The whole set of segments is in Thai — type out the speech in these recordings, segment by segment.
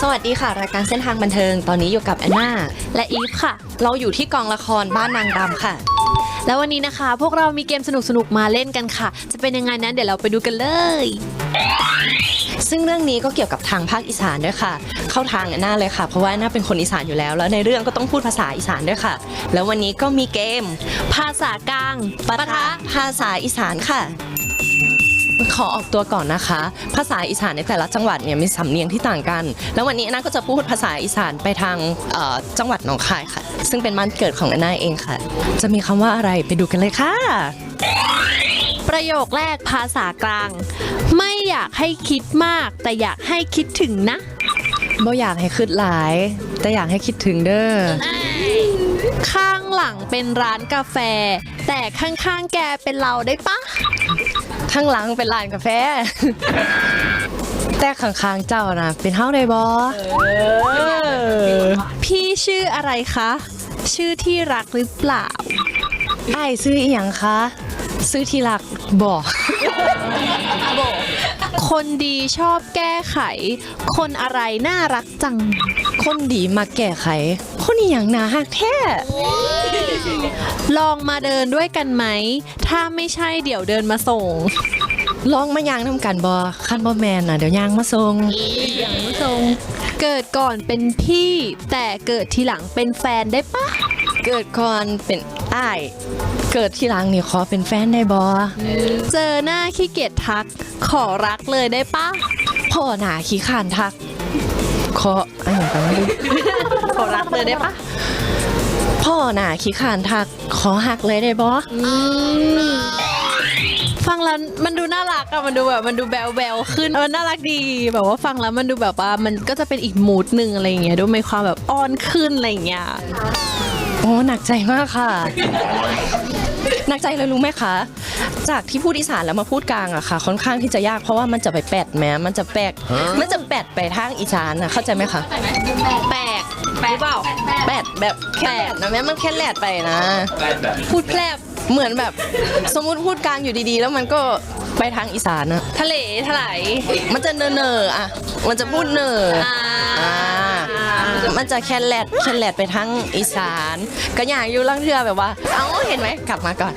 สวัสดีค่ะรายการเส้นทางบันเทิงตอนนี้อยู่กับแอนนาและอีฟค่ะ เราอยู่ที่กองละครบ้านนางรำค่ะ แล้ววันนี้นะคะ พวกเรามีเกมสนุกๆมาเล่นกันค่ะ จะเป็นยังไงนั้นเดี๋ยวเราไปดูกันเลย ซึ่งเรื่องนี้ก็เกี่ยวกับทางภาคอีสานด้วยค่ะ เข้าทางแอนนาเลยค่ะ เพราะว่าแอนนาเป็นคนอีสานอยู่แล้ว แล้วในเรื่องก็ต้องพูดภาษาอีสานด้วยค่ะ แล้ววันนี้ก็มีเกม ภาษากลางปะทะภาษาอีสานค่ะ ขอออกตัวก่อนนะคะ ภาษาอีสานในแต่ละจังหวัดเนี่ยมีสำเนียงที่ต่างกัน แล้ววันนี้แอนนาก็จะพูดภาษาอีสานไปทางเอ่อจังหวัดหนองคายค่ะ ซึ่งเป็นบ้านเกิดของแอนนาเองค่ะ จะมีคำว่าอะไรไปดูกันเลยค่ะ ประโยคแรกภาษากลาง ไม่อยากให้คิดมาก แต่อยากให้คิดถึงนะ บ่อยากให้คิดหลาย แต่อยากให้คิดถึงเด้อข้าง หลังเป็นร้านกาแฟ แต่ข้างๆแกเป็นเราได้ปะข้างหลังเป็นร้านกาแฟ แต่ข้างๆเจ้านะเป็นเฮาได้บ่พี่ชื่ออะไรคะ ชื่อที่รักหรือเปล่าไอ้ายซื้ออีหยังคะ ซื้อที่รักบ่ คนดีชอบแก้ไข คนอะไรน่ารักจัง คนดีมาแก้ไข คนอีหยังนาฮักแท้ ลองมาเดินด้วยกันไหม ถ้าไม่ใช่เดี๋ยวเดินมาส่ง ลองมายางทำกันบ่คันบ่แมนน่ะเดี๋ยวยางมาส่งเกิดก่อนเป็นพี่ แต่เกิดทีหลังเป็นแฟนได้ปะ เกิดก่อนเป็น อ้ายเกิดที่หลังนี่ขอเป็นแฟนได้บ่เจอหน้าขี้เกียจทัก ขอรักเลยได้ปะพ่อหน้าขี้ข้านทัก ขออันหยังกันไม่รู้ขอรักเลยได้ปะพ่อหน้าขี้ข้านทัก ขอหักเลยได้บ่ฟังแล้วมันดูน่ารักอะมันดูแบบมันดูแบวแบวๆขึ้นมันน่ารักดีแบบว่าฟังแล้วมันดูแบบว่ามันก็จะเป็นอีกมูดหนึ่งอะไรอย่างเงี้ยดูมีความแบบอ้อนขึ้นอะไรอย่างเงี้ยโอ้หนักใจมากค่ะ หนักใจเลยรู้ไหมคะ จากที่พูดอีสานแล้วมาพูดกลางอะค่ะ ค่อนข้างที่จะยากเพราะว่ามันจะไปแปดแม้มันจะแปลกมันจะแปดไปทางอีสานอะเข้าใจไหมคะแปลกแปลกเปล่าแปดแบบแค่แหลดนะแม้มันแค่แหลดไปนะ พูดแพลบเหมือนแบบสมมุติพูดกลางอยู่ดีๆ แล้วมันก็ไปทางอีสานอะทะเลถลายมันจะเนอเนอๆอะมันจะพูดเนออ่าอ่า มันจะแค่แหลดแค่แหลดไปทางอีสาน ก็อย่างอยู่ลังเทือแบบว่า เอ้าเห็นไหมกลับมาก่อน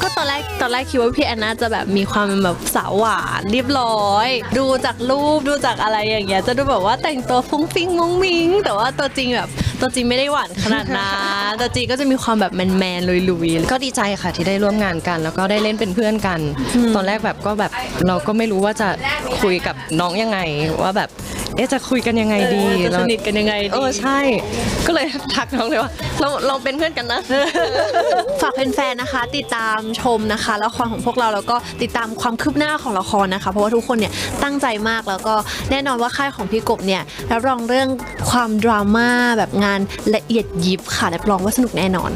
ก็ตอนแรกตอนแรกคิดว่าพี่แอนนาจะแบบมีความเป็นแบบสาวหวานเรียบร้อย ดูจากรูปดูจากอะไรอย่างเงี้ยจะดูแบบว่าแต่งตัวฟุ้งฟิ้งมุ้งมิงแต่ว่าตัวจริงแบบตัวจริงไม่ได้หวานขนาดนั้นตัวจริงก็จะมีความแบบแมนแมนๆลุยๆก็ดีใจค่ะที่ได้ร่วมงานกัน แล้วก็ได้เล่นเป็นเพื่อนกัน ตอนแรกแบบก็แบบเราก็ไม่รู้ว่าจะคุยกับน้องยังไงว่าแบบ เอ๊จะคุยกันยังไงดีเออจะสนิทกันยังไงดี เออใช่ ก็เลยทักน้องเลยว่าเราเราเป็นเพื่อนกันนะ ฝากแฟนๆนะคะ ติดตามชมนะคะละครของพวกเราแล้วก็ติดตามความคืบหน้าของละครนะคะ เพราะว่าทุกคนเนี่ยตั้งใจมากแล้วก็แน่นอนว่าค่ายของพี่กบเนี่ยรับรองเรื่องความดราม่าแบบงานละเอียดยิบค่ะรับรองว่าสนุกแน่นอน